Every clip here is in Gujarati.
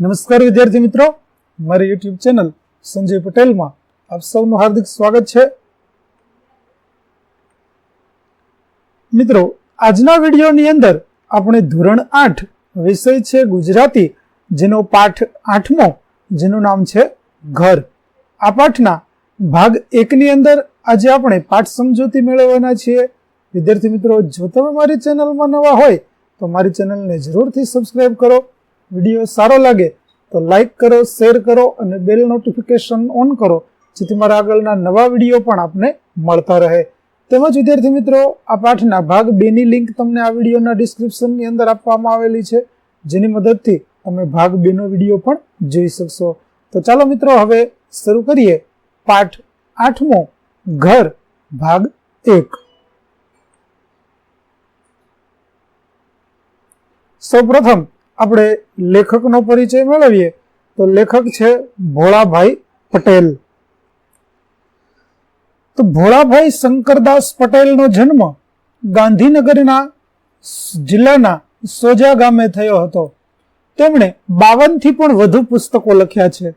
નમસ્કાર વિદ્યાર્થી મિત્રો. મારી યુટ્યુબ ચેનલ સંજય પટેલમાં આપ સૌનું હાર્દિક સ્વાગત છે. મિત્રો, આજના વિડીયોની અંદર આપણે ધોરણ આઠ વિષય છે ગુજરાતી, જેનો પાઠ આઠમો, જેનું નામ છે ઘર. આ પાઠના ભાગ એકની અંદર આજે આપણે પાઠ સમજૂતી મેળવવાના છીએ. વિદ્યાર્થી મિત્રો, જો તમે મારી ચેનલમાં નવા હોય, તો મારી ચેનલને જરૂરથી સબસ્ક્રાઈબ કરો. વીડિયો સારો લાગે તો લાઈક કરો, શેર કરો અને બેલ નોટિફિકેશન ઓન કરો, જેથી મારા આગળના નવા વીડિયો પણ આપને મળતા રહે. તેમજ વિદ્યાર્થી મિત્રો, આ પાઠના ભાગ બેની લિંક તમને આ વિડીયોના ડિસ્ક્રિપ્શનની અંદર આપવામાં આવેલી છે, જેની મદદથી તમે ભાગ બેનો વીડિયો પણ જોઈ શકશો. તો ચાલો મિત્રો, હવે શરૂ કરીએ પાઠ આઠમો, ઘર, ભાગ એક. સૌપ્રથમ આપણે લેખકનો પરિચય મેળવીએ, તો લેખક છે ભોળાભાઈ પટેલ. તો ભોળાભાઈ શંકરદાસ પટેલનો જન્મ ગાંધીનગરના જિલ્લાના સોજા ગામે થયો હતો. તેમણે બાવનથી પણ વધુ પુસ્તકો લખ્યા છે.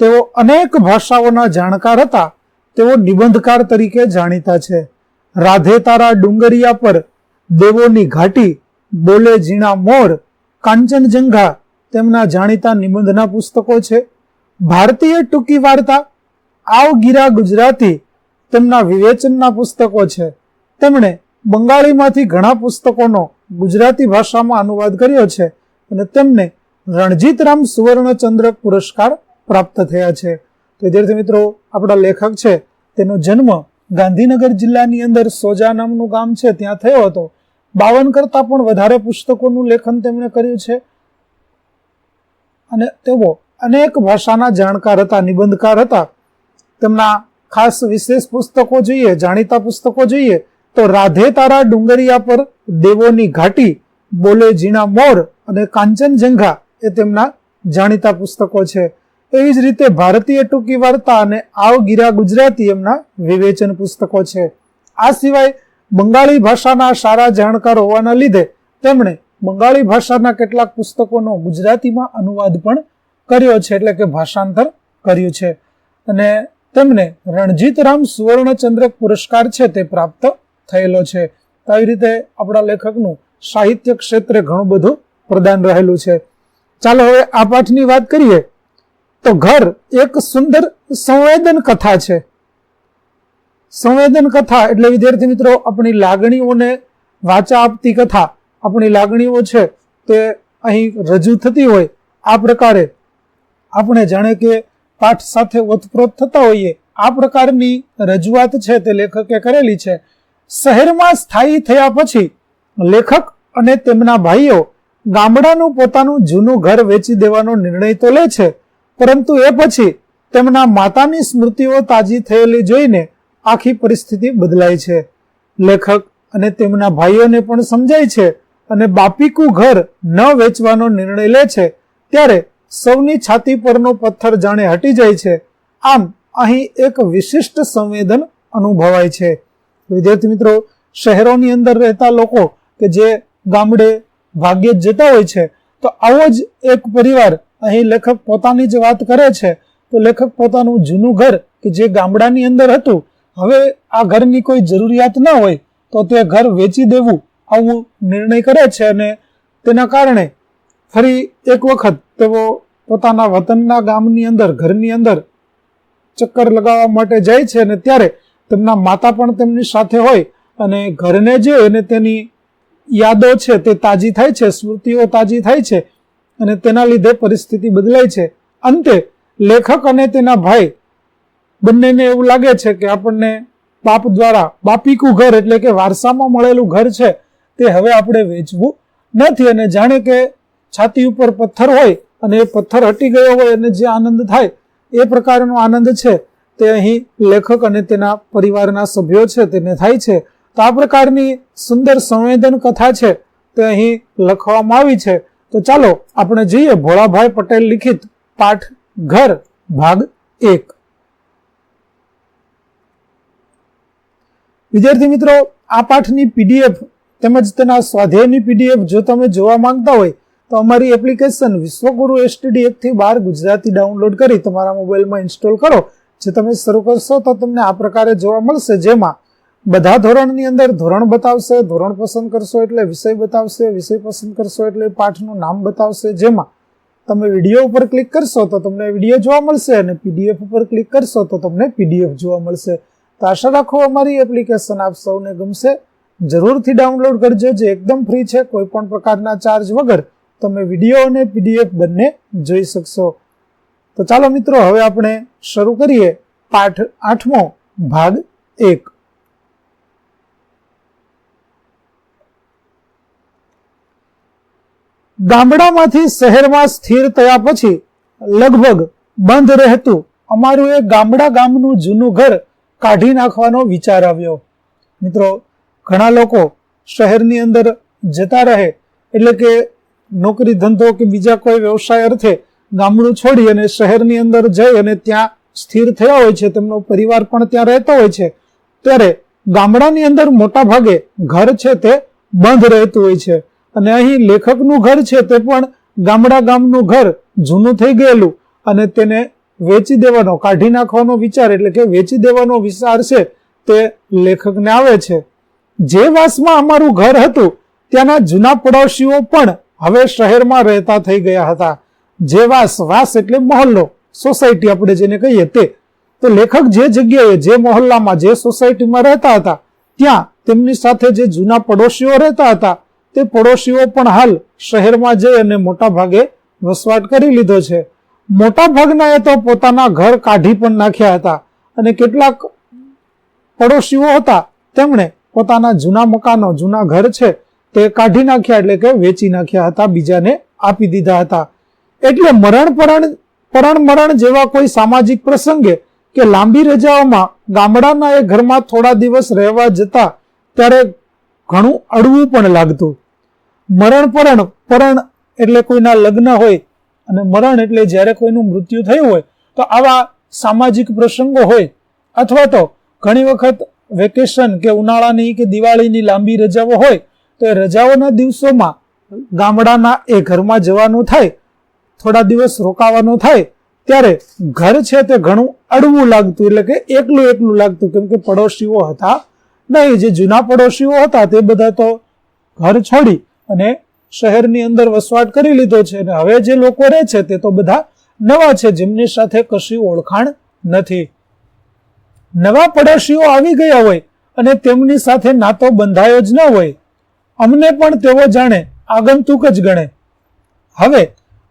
તેઓ અનેક ભાષાઓના જાણકાર હતા. તેઓ નિબંધકાર તરીકે જાણીતા છે. રાધે તારા ડુંગરિયા પર દેવોની ઘાટી, બોલે ઝીણા મોર કાંચનજંઘા તેમના જાણીતા નિબંધના પુસ્તકો છે. ભારતીય ટૂંકી વાર્તા, આવ ગીરા ગુજરાતી તેમના વિવેચનના પુસ્તકો છે. તેમણે બંગાળીમાંથી ઘણા પુસ્તકોનો ગુજરાતી ભાષામાં અનુવાદ કર્યો છે અને તેમને રણજીતરામ સુવર્ણચંદ્રક પુરસ્કાર પ્રાપ્ત થયા છે. તો વિદ્યાર્થી મિત્રો, આપણા લેખક છે. તેનો જન્મ ગાંધીનગર જિલ્લાની અંદર સોજા નામનું ગામ છે. ત્યાં થયો હતો. બાવન કરતા પણ વધારે પુસ્તકોનું લેખન તેમણે કર્યું છે. અને તેઓ અનેક ભાષાના જાણકાર હતા, નિબંધકાર હતા. તેમના ખાસ વિશેષ પુસ્તકો જોઈએ, જાણીતા પુસ્તકો જોઈએ, તો રાધે તારા ડુંગરિયા પર દેવોની ઘાટી, બોલે ઝીણા મોર અને કાંચનજંઘા એ તેમના જાણીતા પુસ્તકો છે. એવી જ રીતે ભારતીય ટૂંકી વાર્તા અને આવ ગીરા ગુજરાતી એમના વિવેચન પુસ્તકો છે. આ સિવાય બંગાળી ભાષાના સારા જાણકાર હોવાના લીધે તેમણે બંગાળી ભાષાના કેટલાક પુસ્તકોનો ગુજરાતીમાં અનુવાદ પણ કર્યો છે, એટલે કે ભાષાંતર કર્યું છે. અને તેમને રણજીતરામ સુવર્ણચંદ્રક પુરસ્કાર છે તે પ્રાપ્ત થયેલો છે. આવી રીતે આપણા લેખકનું સાહિત્ય ક્ષેત્રે ઘણું બધું પ્રદાન રહેલું છે. ચાલો હવે આ પાઠની વાત કરીએ. તો ઘર એક સુંદર સંવેદન કથા છે. સંવેદન કથા. એટલે વિદ્યાર્થી મિત્રો, આપણી લાગણીઓને વાચા આપતી કથા આપણી લાગણીઓ છે, તે અહીં રજૂ થતી હોય આ પ્રકારે. આપણે જાણે કે પાઠ સાથે ઓતપ્રોત થતા હોઈએ. આ પ્રકારની રજૂઆત છે તે લેખકે કરેલી છે. શહેરમાં સ્થાયી થયા પછી લેખક અને તેમના ભાઈઓ ગામડાનું પોતાનું જૂનું ઘર વેચી દેવાનો નિર્ણય તો લે છે, પરંતુ એ પછી તેમના માતાની સ્મૃતિઓ તાજી થયેલી જોઈને આખી પરિસ્થિતિ બદલાય છે. લેખક અને તેમના ભાઈઓને પણ સમજાય છે અને બાપીકું ઘર ન વેચવાનો નિર્ણય લે છે ત્યારે સૌની છાતી પરનો પથ્થર જાણે હટી જાય છે. આમ અહીં એક વિશિષ્ટ સંવેદન અનુભવાય છે. વિદ્યાર્થી મિત્રો, શહેરોની અંદર રહેતા લોકો કે જે ગામડે ભાગ્યે જ જતા હોય છે, તો આવો જ એક પરિવાર અહીં લેખક પોતાની જ વાત કરે છે. તો લેખક પોતાનું જૂનું ઘર કે જે ગામડાની અંદર હતું હવે આ ઘરની કોઈ જરૂરિયાત ન હોય તો તે ઘર વેચી દેવું આવું નિર્ણય કરે છે અને તેના કારણે ફરી એક વખત તેઓ પોતાના વતનના ગામની અંદર, ઘરની અંદર ચક્કર લગાવવા માટે જાય છે અને ત્યારે તેમના માતા પણ તેમની સાથે હોય અને ઘરને જે અને તેની યાદો છે તે તાજી થાય છે, સ્મૃતિઓ તાજી થાય છે અને તેના લીધે પરિસ્થિતિ બદલાય છે. અંતે લેખક અને તેના ભાઈ બંનેને એવું લાગે છે કે આપણને બાપ દ્વારા, બાપીકું ઘર એટલે કે વારસામાં મળેલું ઘર છે, તે હવે આપણે વેચવું નથી. અને જાણે કે છાતી ઉપર પથ્થર હોય અને એ પથ્થર હટી ગયો હોય અને જે આનંદ થાય, એ પ્રકારનો આનંદ છે, તે અહીં લેખક અને તેના પરિવારના સભ્યો છે, તેને થાય છે. તો આ પ્રકારની સુંદર સંવેદન કથા છે, તે અહીં લખવામાં આવી છે. તો ચાલો આપણે જોઈએ ભોળાભાઈ પટેલ લિખિત પાઠ ઘર, ભાગ એક. વિદ્યાર્થી મિત્રો, આ પાઠની પીડીએફ તેમજ તેના સ્વાધ્યાયની પીડીએફ જો તમે જોવા માંગતા હોય, તો અમારી એપ્લિકેશન વિશ્વગુરુ એસટીડી એકથી બાર ગુજરાતી ડાઉનલોડ કરી તમારા મોબાઈલમાં ઇન્સ્ટોલ કરો. જે તમે શરૂ કરશો, તો તમને આ પ્રકારે જોવા મળશે. જેમાં બધા ધોરણની અંદર ધોરણ બતાવશે, ધોરણ પસંદ કરશો એટલે વિષય બતાવશે, વિષય પસંદ કરશો એટલે પાઠનું નામ બતાવશે. જેમાં તમે વીડિયો ઉપર ક્લિક કરશો, તો તમને વીડિયો જોવા મળશે અને પીડીએફ ઉપર ક્લિક કરશો, તો તમને પીડીએફ જોવા મળશે. તો આશા રાખો અમારી એપ્લિકેશન આપ સૌને ગમશે. જરૂરથી ડાઉનલોડ કરજો, જે એકદમ ફ્રી છે કોઈ પણ પ્રકારના ચાર્જ વગર તમે વીડિયો અને પીડીએફ બંને જોઈ શકશો. તો ચાલો મિત્રો, હવે આપણે શરૂ કરીએ પાઠ આઠમો, ભાગ એક. ગામડામાંથી શહેરમાં સ્થિર થયા પછી લગભગ બંધ રહેતું અમારું એ ગામડા ગામનું જૂનું ઘર કાઢી નાખવાનો વિચાર આવ્યો. મિત્રો, ઘણા લોકો શહેરની અંદર જતા રહે એટલે કે નોકરી ધંધો કે બીજા કોઈ વ્યવસાય અર્થે ગામડું છોડી અને શહેરની અંદર જઈ અને ત્યાં સ્થિર થયા હોય છે, તેમનો પરિવાર પણ ત્યાં રહેતો હોય છે, ત્યારે ગામડાની અંદર મોટા ભાગે ઘર છે તે બંધ રહેતું હોય છે. અને અહીં લેખકનું ઘર છે તે પણ ગામડા ગામનું ઘર જૂનું થઈ ગયેલું અને તેને વેચી દેવાનો, કાઢી નાખવાનો વિચાર એટલે કે વેચી દેવાનો વિચાર છે તે લેખકને આવે છે. જે વાસમાં અમારું ઘર હતું, ત્યાંના જૂના પડોશીઓ પણ હવે શહેરમાં રહેતા થઈ ગયા હતા. જે વાસ વાસ એટલે મહોલ્લો, સોસાયટી આપણે જેને કહીએ તે. તો લેખક જે જગ્યાએ, જે મહોલ્લામાં, જે સોસાયટીમાં રહેતા હતા, ત્યાં તેમની સાથે જે જૂના પડોશીઓ રહેતા હતા, તે પડોશીઓ પણ હાલ શહેરમાં જઈ અને મોટા ભાગે વસવાટ કરી લીધો છે. મોટા ભાગના એ તો પોતાના ઘર કાઢી પણ નાખ્યા હતા અને કેટલાક પડોશીઓ હતા, તેમણે પોતાના જૂના મકાનો, જૂના ઘર છે તે કાઢી નાખ્યા એટલે કે વેચી નાખ્યા હતા, બીજાને આપી દીધા હતા. એટલે મરણ પરણ પરણ મરણ જેવા કોઈ સામાજિક પ્રસંગે કે લાંબી રજાઓમાં ગામડાના એ ઘરમાં થોડા દિવસ રહેવા જતા ત્યારે ઘણું અડવું પણ લાગતું. મરણ પરણ પરણ એટલે કોઈના લગ્ન હોય અને મરણ એટલે જ્યારે કોઈનું મૃત્યુ થયું હોય, તો આવા સામાજિક પ્રસંગો હોય, અથવા તો ઘણી વખત વેકેશન કે ઉનાળાની કે દિવાળીની લાંબી રજાઓ હોય, તો એ રજાઓના દિવસોમાં ગામડાના એ ઘરમાં જવાનું થાય, થોડા દિવસ રોકાવાનું થાય, ત્યારે ઘર છે તે ઘણું અડવું લાગતું, એટલે કે એકલું એકલું લાગતું, કેમ કે પડોશીઓ હતા નહીં, જે જૂના પડોશીઓ હતા તે બધા તો ઘર છોડી અને શહેરની અંદર વસવાટ કરી લીધો છે અને હવે જે લોકો રહે છે તે તો બધા નવા છે, જેમની સાથે કશી ઓળખાણ નથી. નવા પડોશીઓ આવી ગયા હોય અને તેમની સાથે નાતો બંધાયો જ ન હોય. અમને પણ તેઓ જાણે, આગંતુક જ ગણે. હવે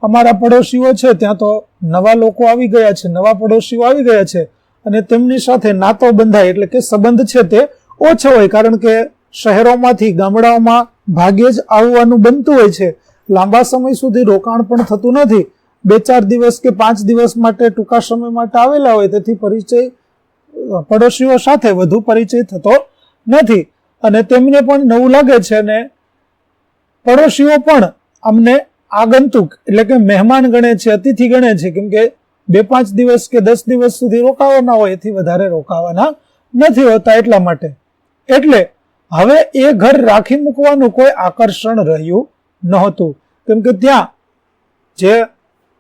અમારા પડોશીઓ છે, ત્યાં તો નવા લોકો આવી ગયા છે, નવા પડોશીઓ આવી ગયા છે અને તેમની સાથે નાતો બંધાય એટલે કે સંબંધ છે તે ઓછો હોય કારણ કે શહેરોમાંથી, ગામડાઓમાં ભાગ્યે જ આવવાનું બનતું હોય છે. લાંબા સમય સુધી રોકાણ પણ થતું નથી. બે ચાર દિવસ કે પાંચ દિવસ માટે ટૂંકા સમય માટે આવેલા હોય તેથી પરિચય પડોશીઓ સાથે વધુ પરિચય થતો નથી. અને તેમને પણ નવું લાગે છે અને પડોશીઓ પણ અમને આગંતુક એટલે કે મહેમાન ગણે છે, અતિથિ ગણે છે. કેમ કે બે પાંચ દિવસ કે દસ દિવસ સુધી રોકાવાના હોય, એથી વધારે રોકાવાના નથી હોતા એટલા માટે. એટલે હવે એ ઘર રાખી મૂકવાનું કોઈ આકર્ષણ રહ્યું નહોતું. કેમ કે ત્યાં જે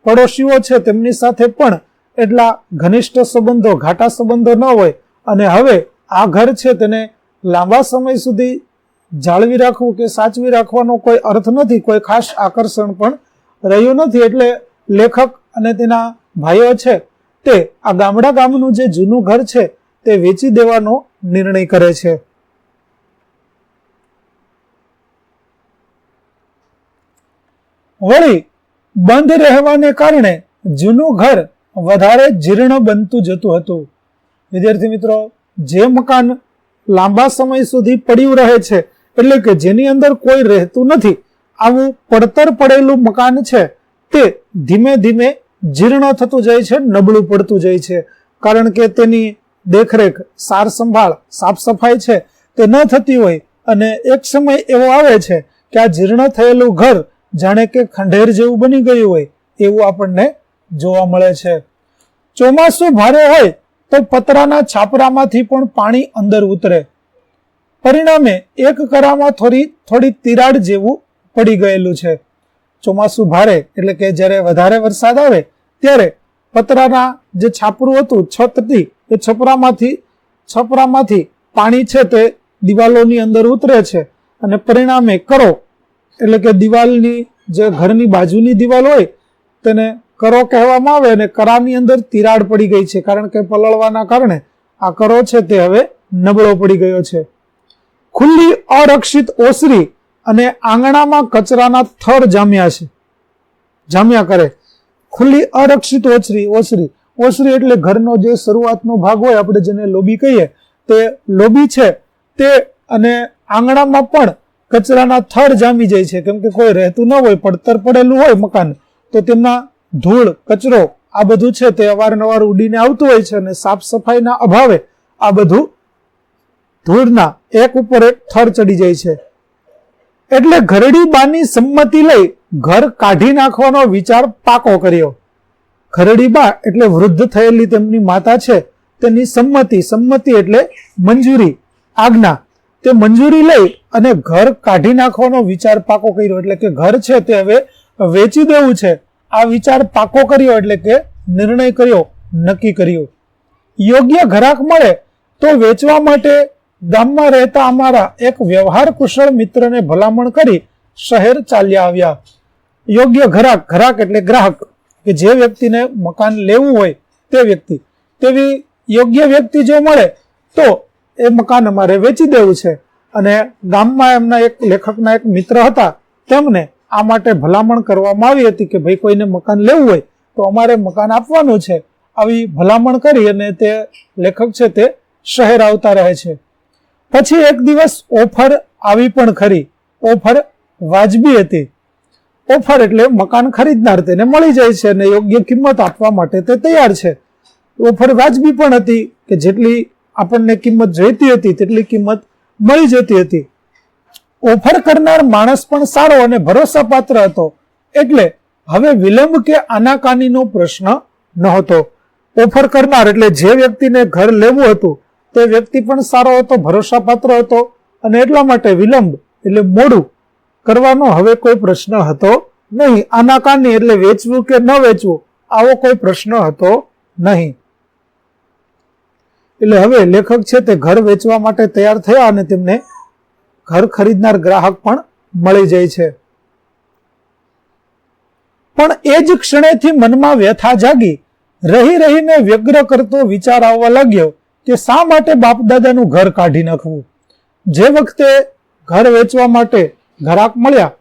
પડોશીઓ છે તેમની સાથે પણ એટલા ઘનિષ્ઠ સંબંધો, ઘાટા સંબંધો ન હોય. અને હવે આ ઘર છે તેને લાંબા સમય સુધી જાળવી રાખવું કે સાચવી રાખવાનો કોઈ અર્થ નથી, કોઈ ખાસ આકર્ષણ પણ રહ્યું નથી. એટલે લેખક અને તેના ભાઈઓ છે તે આ ગામડા ગામનું જે જૂનું ઘર છે તે વેચી દેવાનો નિર્ણય કરે છે. વળી બંધ રહેવાને કારણે જૂનું ઘર વધારે જીર્ણ બનતું જતું હતું. વિદ્યાર્થી મિત્રો, જે મકાન લાંબા સમય સુધી પડ્યું રહે છે, એટલે કે જેની અંદર કોઈ રહેતું નથી, આવું પડતર પડેલું મકાન છે, તે ધીમે ધીમે જીર્ણ થતું જાય છે, નબળું પડતું જાય છે. કારણ કે તેની દેખરેખ સાર સંભાળ સાફ સફાઈ છે, તે ન થતી હોય અને એક સમય એવો આવે છે કે આ જીર્ણ થયેલું ઘર જાણે કે ખંડેર જેવું બની ગયું હોય એવું આપણને જોવા મળે છે. ચોમાસું ભારે હોય તો પતરાના છાપરામાંથી પણ પાણી અંદર ઉતરે. પરિણામે એક કરામાં થોડી થોડી તિરાડ જેવું પડી ગયેલું છે. ચોમાસું ભારે એટલે કે જ્યારે વધારે વરસાદ આવે ત્યારે પતરાના જે છાપરું હતું છતથી, એ છપરામાંથી છપરામાંથી પાણી છે તે દિવાલોની અંદર ઉતરે છે. અને પરિણામે કરો એટલે કે દિવાલની જે ઘરની બાજુની દિવાલ હોય, તેને કરો કહેવામાં આવે અને કરાની અંદર તિરાડ પડી ગઈ છે. કારણ કે પલળવાના કારણે આ કરો છે તે હવે નબળો પડી ગયો છે. ખુલ્લી, અરક્ષિત ઓસરી અને આંગણામાં કચરાના થર જામ્યા છે. જામ્યા કરે. ખુલ્લી, અરક્ષિત ઓસરી ઓસરી. ઓસરી એટલે ઘરનો જે શરૂઆતનો ભાગ હોય, આપણે જેને લોબી કહીએ, તે લોબી છે તે અને આંગણામાં પણ કચરાના થર જામી જાય છે. કેમ કે કોઈ રહેતું ન હોય, પડતર પડેલું હોય મકાન, તો તેમના ધૂળ, કચરો, આ બધું છે તે અવારનવાર ઉડીને આવતું હોય છે અને સાફ સફાઈના અભાવે આ બધું ધૂળના એક ઉપર એક થર ચડી જાય છે. એટલે ઘરડી બાની સંમતિ લઈ ઘર કાઢી નાખવાનો વિચાર પાકો કર્યો. ઘરડી બા એટલે વૃદ્ધ થયેલી તેમની માતા છે. તેની સંમતિ સંમતિ એટલે મંજૂરી, આજ્ઞા. તે મંજૂરી લઈ અને ઘર કાઢી નાખવાનો વિચાર પાકો કર્યો. એટલે કે ઘર છે તે હવે વેચી દેવું છે. આ વિચાર પાકો કર્યો એટલે કે નિર્ણય કર્યો, નક્કી કર્યો. યોગ્ય ઘરાક મળે તો વેચવા માટે ગામમાં રહેતા અમારા એક વ્યવહાર કુશળ મિત્રને ભલામણ કરી શહેર ચાલ્યા આવ્યા. યોગ્ય ઘરાક ઘરાક એટલે ગ્રાહક, કે જે વ્યક્તિને મકાન લેવું હોય તે વ્યક્તિ. તેવી યોગ્ય વ્યક્તિ જો મળે તો એ મકાન અમારે વેચી દેવું છે. અને ગામમાં એમના એક લેખકના એક મિત્ર હતા, તેમને આ માટે ભલામણ કરવામાં આવી હતી કે ભાઈ કોઈને મકાન લેવું હોય તો અમારે મકાન આપવાનું છે. આવી ભલામણ કરી અને તે લેખક છે તે શહેર આવતા રહે છે. પછી એક દિવસ ઓફર આવી પણ ખરી. ઓફર વાજબી હતી. ઓફર એટલે મકાન ખરીદનાર તેને મળી જાય છે અને યોગ્ય કિંમત આપવા માટે તે તૈયાર છે. ઓફર વાજબી પણ હતી કે જેટલી આપણને કિંમત જોઈતી હતી, તેટલી કિંમત મળી જતી હતી. ઓફર કરનાર માણસ પણ સારો અને ભરોસાપાત્ર હતો. એટલે હવે વિલંબ કે આનાકાનીનો પ્રશ્ન નહોતો. ઓફર કરનાર એટલે જે વ્યક્તિને ઘર લેવું હતું, તે વ્યક્તિ પણ સારો હતો, ભરોસાપાત્ર હતો અને એટલા માટે વિલંબ એટલે મોડું કરવાનો હવે કોઈ પ્રશ્ન હતો નહીં. આનાકાની એટલે વેચવું કે ન વેચવું, આવો કોઈ પ્રશ્ન હતો નહીં. એટલે હવે લેખક છે તે ઘર વેચવા માટે તૈયાર થયા અને તેમને ઘર ખરીદનાર ગ્રાહક પણ મળી જાય છે. પણ એ જ ક્ષણેથી મનમાં વ્યથા જાગી. રહી રહીને વ્યગ્ર કરતો વિચાર આવવા લાગ્યો કે શા માટે બાપદાદાનું ઘર કાઢી નાખવું? જે વખતે ઘર વેચવા માટે ઘરાક મળ્યા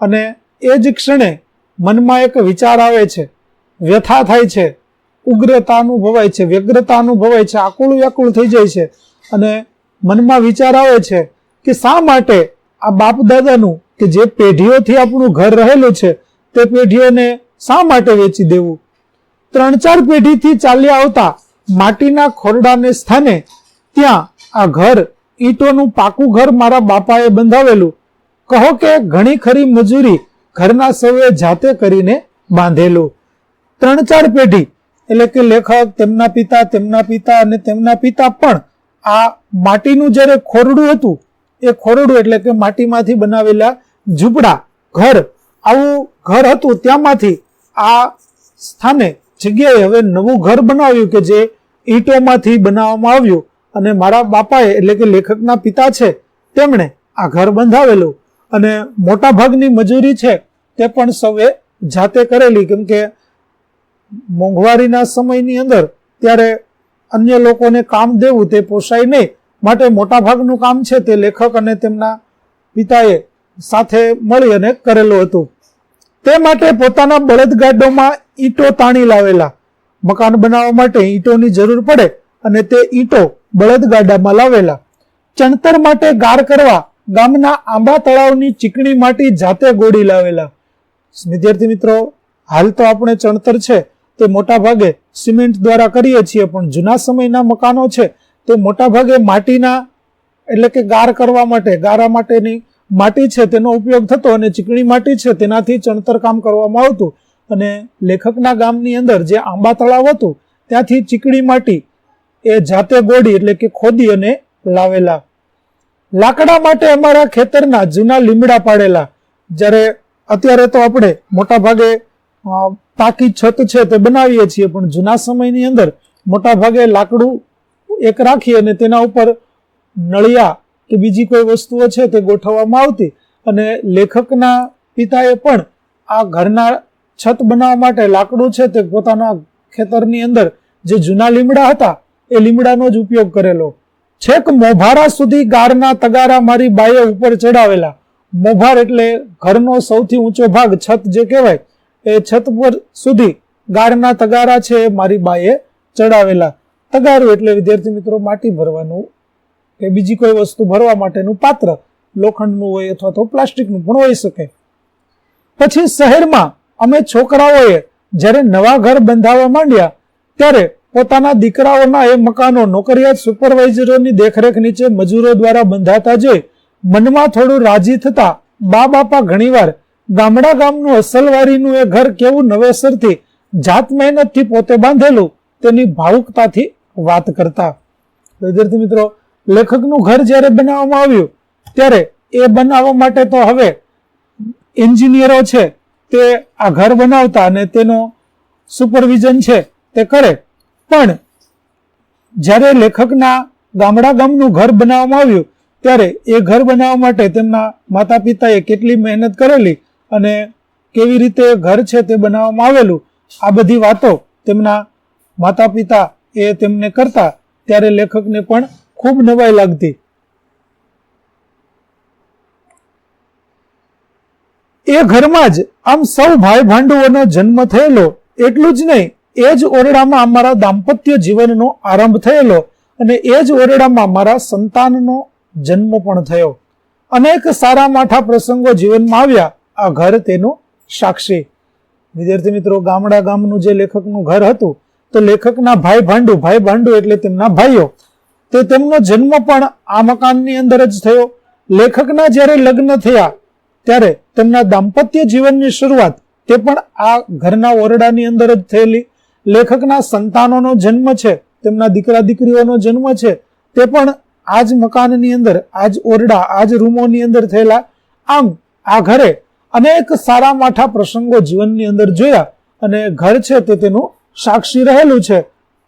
અને એ જ ક્ષણે મનમાં એક વિચાર આવે છે. વ્યથા થાય છે. ઉગ્રતા અનુભવાય છે, વ્યગ્રતા અનુભવાય છે, આકુળ વ્યાકુળ થઈ જાય છે. અને મનમાં વિચાર આવે છે કે શા માટે આ બાપ દાદાનું કે જે પેઢીઓથી આપણું ઘર રહેલું છે, તે પેઢીઓને શા માટે વેચી દેવું? ત્રણ ચાર પેઢીથી ચાલ્યા આવતા માટીના ખોરડાને સ્થાને ત્યાં આ ઘર, ઈંટોનું પાકું ઘર મારા બાપાએ બંધાવેલું. કહો કે ઘણી ખરી મજૂરી ઘરના સૌએ જાતે કરીને બાંધેલું. ત્રણ ચાર પેઢી એટલે કે લેખક, તેમના પિતા તેમના પિતા અને તેમના પિતા પણ આ માટીનું જ્યારે ખોરડું હતું, એ ખોરડું એટલે કે માટીમાંથી બનાવેલા ઝૂંપડા, ઘર, આવું ઘર હતું ત્યાંમાંથી આ સ્થાને જગ્યાએ હવે નવું ઘર બનાવ્યું કે જે ઈંટોમાંથી બનાવવામાં આવ્યું. અને મારા બાપાએ એટલે કે લેખકના પિતા છે, તેમણે આ ઘર બંધાવેલું. અને મોટા ભાગની મજૂરી છે, તે પણ સૌએ જાતે કરેલી. કેમ કે મોંઘવારીના સમયની અંદર ત્યારે અન્ય લોકોને કામ દેવું તે પોસાય નહીં. માટે મોટા ભાગનું કામ છે તે લેખક અને તેમના પિતાએ સાથે મળી અને કરેલું હતું. તે માટે પોતાના બળદગાડોમાં ઈંટો તાણી લાવેલા. મકાન બનાવવા માટે ઈંટોની જરૂર પડે અને તે ઈંટો બળદગાડામાં લાવેલા. ચણતર માટે ગાર કરવા ગામના આંબા તળાવની ચીકણી માટી જાતે ગોળી લાવેલા. વિદ્યાર્થી મિત્રો, હાલ તો આપણે ચણતર છે. તે મોટા ભાગે સિમેન્ટ દ્વારા કરીએ છીએ, પણ જૂના સમયના મકાનો છે, તે મોટા ભાગે માટીના, એટલે કે ગાર કરવા માટે, ગારા માટેની માટી છે, તેનો ઉપયોગ થતો અને ચીકણી માટી છે, તેનાથી ચણતર કામ કરવામાં આવતું. અને લેખકના ગામની અંદર જે આંબા તળાવ હતું, ત્યાંથી ચીકણી માટી એ જાતે ગોળી, એટલે કે ખોદી અને લાવેલા. લાકડા માટે અમારા ખેતરના જૂના લીમડા પાડેલા. જ્યારે અત્યારે તો આપણે મોટા ભાગે પાકી છત છે તે બનાવીએ છીએ, પણ જૂના સમયની અંદર મોટા ભાગે લાકડું એક રાખી અને તેના ઉપર નળિયા કે બીજી કોઈ વસ્તુઓ છે તે ગોઠવવામાં આવતી અને લેખકના પિતાએ પણ આ ઘરના છત બનાવવા માટે લાકડું છે તે પોતાના ખેતરની અંદર જે જૂના લીમડા હતા, એ લીમડાનો જ ઉપયોગ કરેલો. છેક મોભારા સુધી ગારના તગારા મારી બાઈએ ઉપર ચડાવેલા. મોભાર એટલે ઘરનો સૌથી ઊંચો ભાગ, છત જે કહેવાય એ છત પર સુધી ગાળના તગારા છે મારી બાએ ચડાવેલા. તગારું એટલે, વિદ્યાર્થી મિત્રો, માટી ભરવાનું કે બીજી કોઈ વસ્તુ ભરવા માટેનું પાત્ર. લોખંડનું હોય અથવા તો પ્લાસ્ટિકનું પણ હોઈ શકે. પછી શહેરમાં અમે છોકરાઓએ જ્યારે નવા ઘર બંધાવવા માંડ્યા, ત્યારે પોતાના દીકરાઓના એ મકાનો, નોકરિયાત સુપરવાઇઝરોની દેખરેખ નીચે મજૂરો દ્વારા બંધાતા જોઈ મનમાં થોડું રાજી થતા બા બાપા ઘણીવાર ગામડા ગામનું અસલવારીનું એ ઘર કેવું નવેસરથી જાત મહેનતથી પોતે બાંધેલું તેની ભાવુકતાથી વાત કરતા. વિદ્યાર્થી મિત્રો, લેખકનું ઘર જ્યારે બનાવવામાં આવ્યું, ત્યારે એ બનાવવા માટે તો હવે એન્જિનિયરો છે, તે આ ઘર બનાવતા અને તેનો સુપરવિઝન છે તે કરે. પણ જ્યારે લેખકના ગામડા ગામનું ઘર બનાવવામાં આવ્યું, ત્યારે એ ઘર બનાવવા માટે તેમના માતા પિતાએ કેટલી મહેનત કરેલી અને કેવી રીતે ઘર છે તે બનાવવામાં આવેલું, આ બધી વાતો તેમના માતા પિતા એ તેમને કરતા ત્યારે લેખકને પણ ખૂબ નવાઈ લાગતી. એ ઘરમાં જ આમ સૌ ભાઈ ભાંડુઓનો જન્મ થયેલો, એટલું જ નહીં, એ જ ઓરડામાં અમારા દાંપત્ય જીવનનો આરંભ થયેલો અને એ જ ઓરડામાં મારા સંતાનનો જન્મ પણ થયો. અનેક સારા માઠા પ્રસંગો જીવનમાં આવ્યા આ ઘર તેનું સાક્ષી. વિદ્યાર્થી મિત્રો, ગામડા ગામનું જે લેખકનું ઘર હતું, તો લેખકના ભાઈ ભાંડુ ભાઈ ભાંડુ એટલે તેમના ભાઈઓ. તે તેમનો જન્મ પણ આ મકાનની અંદર જ થયો. લેખકના જ્યારે લગ્ન થયા, ત્યારે તેમના દાંપત્ય જીવનની શરૂઆત તે પણ આ ઘરના ઓરડાની અંદર જ થયેલી. લેખકના સંતાનોનો જન્મ છે, તેમના દીકરા દીકરીઓનો જન્મ છે, તે પણ આ જ મકાનની અંદર આ જ ઓરડા આ જ રૂમોની અંદર થયેલા. આમ, આ ઘરે અનેક સારા માઠા પ્રસંગો જીવનની અંદર જોયા અને ઘર છે તે તેનું સાક્ષી રહેલું છે.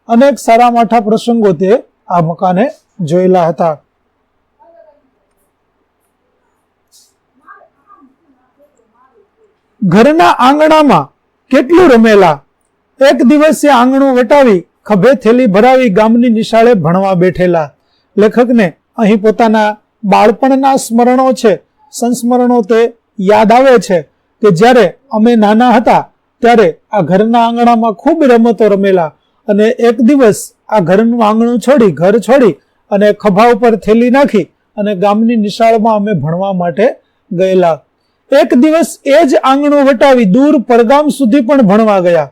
અનેક સારા માઠા પ્રસંગો તે આ મકાને જોયેલા હતા. ઘરના આંગણામાં કેટલું રમેલા? એક દિવસે આંગણું વટાવી, ખભે થેલી ભરાવી ગામની નિશાળે ભણવા બેઠેલા. લેખકને અહીં પોતાના બાળપણના સ્મરણો છે. સંસ્મરણો તે યાદ આવે છે કે જ્યારે અમે નાના હતા, ત્યારે આ ઘરના આંગણામાં ખૂબ રમતો રમેલા અને એક દિવસ આ ઘરનું આંગણું છોડી, ઘર છોડી અને ખભા ઉપર થેલી નાખી અને ગામની નિશાળમાં અમે ભણવા માટે ગયેલા. એક દિવસ એ જ આંગણું વટાવી દૂર પરગામ સુધી પણ ભણવા ગયા.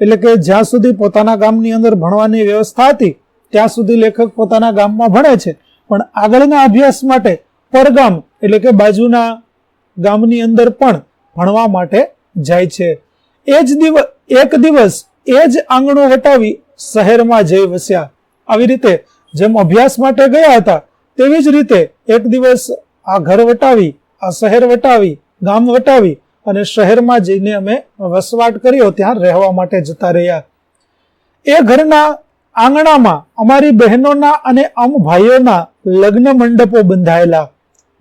એટલે કે જ્યાં સુધી પોતાના ગામની અંદર ભણવાની વ્યવસ્થા હતી, ત્યાં સુધી લેખક પોતાના ગામમાં ભણે છે. પણ આગળના અભ્યાસ માટે પરગામ, એટલે કે બાજુના ગામની અંદર પણ ભણવા માટે જાય છે. એ જ દિવસ એક દિવસ એ જ આંગણું વટાવી શહેરમાં જઈ વસ્યા. આવી રીતે જેમ અભ્યાસ માટે ગયા હતા, તેવી જ રીતે એક દિવસ આ ઘર વટાવી, આ શહેર વટાવી, ગામ વટાવી અને શહેરમાં જઈને અમે વસવાટ કર્યો, ત્યાં રહેવા માટે જતા રહ્યા. એ ઘરના આંગણામાં અમારી બહેનોના અને અમ ભાઈઓના લગ્ન મંડપો બંધાયેલા.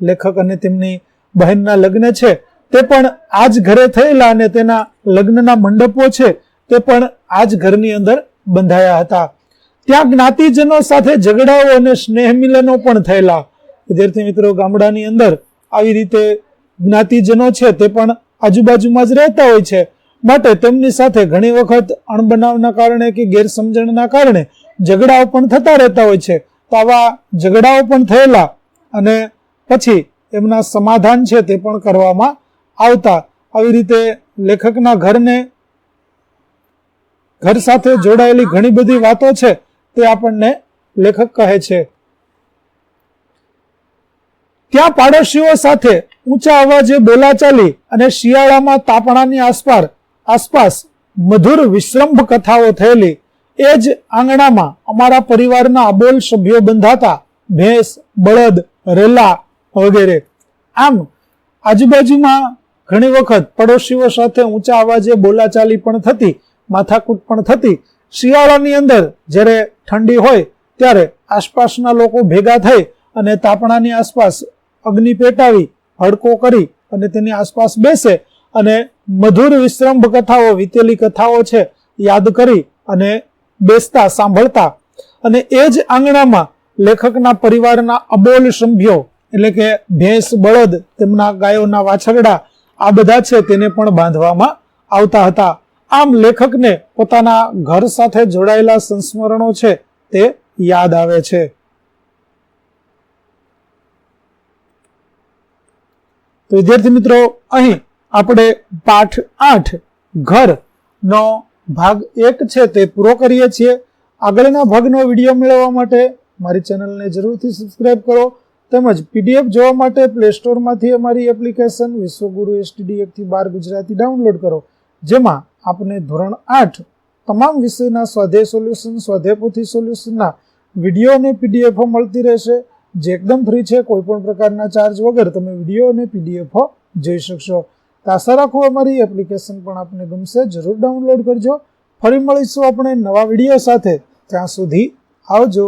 લેખક અને તેમની બહેનના લગ્ન છે, તે પણ આ જ ઘરે થયેલા અને તેના લગ્નના મંડપો છે, તે પણ આ જ ઘરની અંદર બંધાયા હતા. ત્યાં જ્ઞાતિજનો સાથે ઝઘડાઓ અને સ્નેહ મિલનો પણ થયેલા. વિદ્યાર્થી મિત્રો, ગામડાની અંદર આવી રીતે જ્ઞાતિજનો છે, તે પણ આજુબાજુમાં જ રહેતા હોય છે. માટે તેમની સાથે ઘણી વખત અણબનાવના કારણે કે ગેરસમજણના કારણે ઝઘડાઓ પણ થતા રહેતા હોય છે. તો આવા ઝઘડાઓ પણ થયેલા અને પછી એમના સમાધાન છે તે પણ કરવામાં આવતા. આવી રીતે લેખકના ઘરને ઘર સાથે જોડાયેલી ઘણી બધી વાતો છે તે આપણને લેખક કહે છે. ત્યાં પાડોશીઓ સાથે ઊંચા અવાજે બોલાચાલી અને શિયાળામાં તાપણાની આસપાસ આસપાસ મધુર વિશ્રંભ કથાઓ થયેલી. એ જ આંગણામાં અમારા પરિવારના અબોલ સભ્યો બંધાતા. ભેંસ, બળદ, રેલા વગેરે. આમ, આજુબાજુમાં ઘણી વખત પડોશીઓ સાથે ઊંચા અવાજે બોલાચાલી પણ થતી, માથાકૂટ પણ થતી. શિયાળાની અંદર જ્યારે ઠંડી હોય, ત્યારે આસપાસના લોકો ભેગા થઈ અને તાપણાની આસપાસ અગ્નિ પેટાવી, હડકો કરી અને તેની આસપાસ બેસે અને મધુર વિશ્રંભ કથાઓ, વીતેલી કથાઓ છે, યાદ કરી અને બેસતા, સાંભળતા. અને એ જ આંગણામાં લેખકના પરિવારના અબોલ સભ્યો એટલે કે ભેંસ, બળદ, તેમના ગાયોના વાછરડા, આ બધા છે તેને પણ બાંધવામાં આવતા હતા. આમ લેખકને પોતાના ઘર સાથે જોડાયેલા સંસ્મરણો છે તે યાદ આવે છે. તો વિદ્યાર્થી મિત્રો, અહીં આપણે પાઠ આઠ ઘર નો ભાગ એક છે તે પૂરો કરીએ છીએ. આગળના ભાગનો વીડિયો મેળવવા માટે મારી ચેનલને જરૂરથી સબસ્ક્રાઈબ કરો. તેમજ પીડીએફ જોવા માટે પ્લે સ્ટોરમાંથી અમારી એપ્લિકેશન વિશ્વગુરુ એસટીડી એકથી બાર ગુજરાતી ડાઉનલોડ કરો. જેમાં આપને ધોરણ આઠ તમામ વિષયના સ્વાધ્યાય સોલ્યુશન સ્વાધ્યાયપોથી સોલ્યુશનના વીડિયો અને પીડીએફો મળતી રહેશે. જે એકદમ ફ્રી છે, કોઈ પણ પ્રકારના ચાર્જ વગર તમે વીડિયો અને પીડીએફો જોઈ શકશો. તો આશા રાખો અમારી એપ્લિકેશન પણ આપને ગમશે. જરૂર ડાઉનલોડ કરજો. ફરી મળીશું આપણે નવા વીડિયો સાથે. ત્યાં સુધી આવજો.